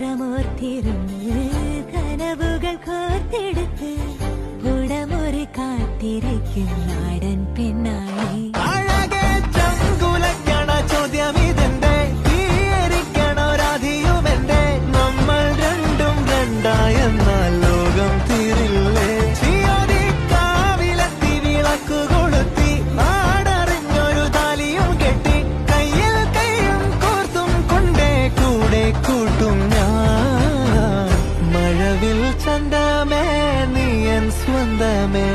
தோற்றமோர்த்திரும் கனவுகள் கோர்த்தெடுத்து உடமொரு காத்திருக்கிறார் കണ്ടമേ നീ എൻ സ്വന്തമേ